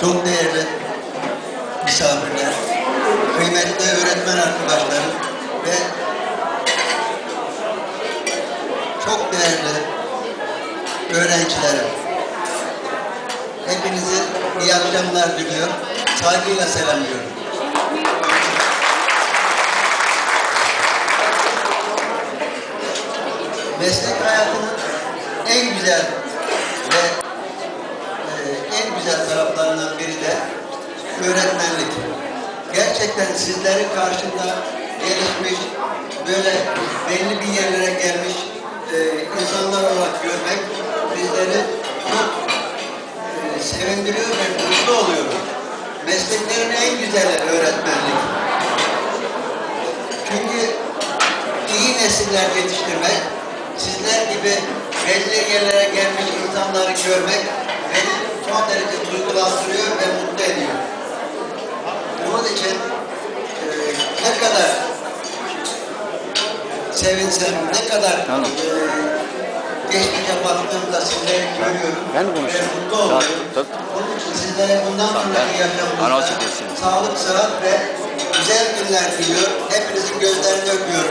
çok değerli misafirler, kıymetli öğretmen arkadaşlarım ve çok değerli öğrencilerim. Hepinize iyi akşamlar diliyorum. Saygıyla selamlıyorum. Meslek hayatının en güzel ve güzel taraflarından biri de öğretmenlik. Gerçekten sizlerin karşında gelişmiş, böyle belli bir yerlere gelmiş e, insanlar olarak görmek bizleri çok e, sevindiriyor ve mutlu oluyoruz. Mesleklerin en güzeli öğretmenlik. Çünkü iyi nesiller yetiştirmek, sizler gibi belli yerlere gelmiş insanları görmek son derece duygulandırıyor ve mutlu ediyor. Bunun için e, ne kadar sevinsem, ne kadar Tamam. e, geçmişe baktığımda sizleri görüyorum Ben ve konuşayım. mutlu Tamam, oluyorum. tabii. Bunun için sizlere bundan sonraki yaşamınızda sağlık, sıhhat ve güzel günler diliyorum. Hepinizin gözlerini öpüyorum.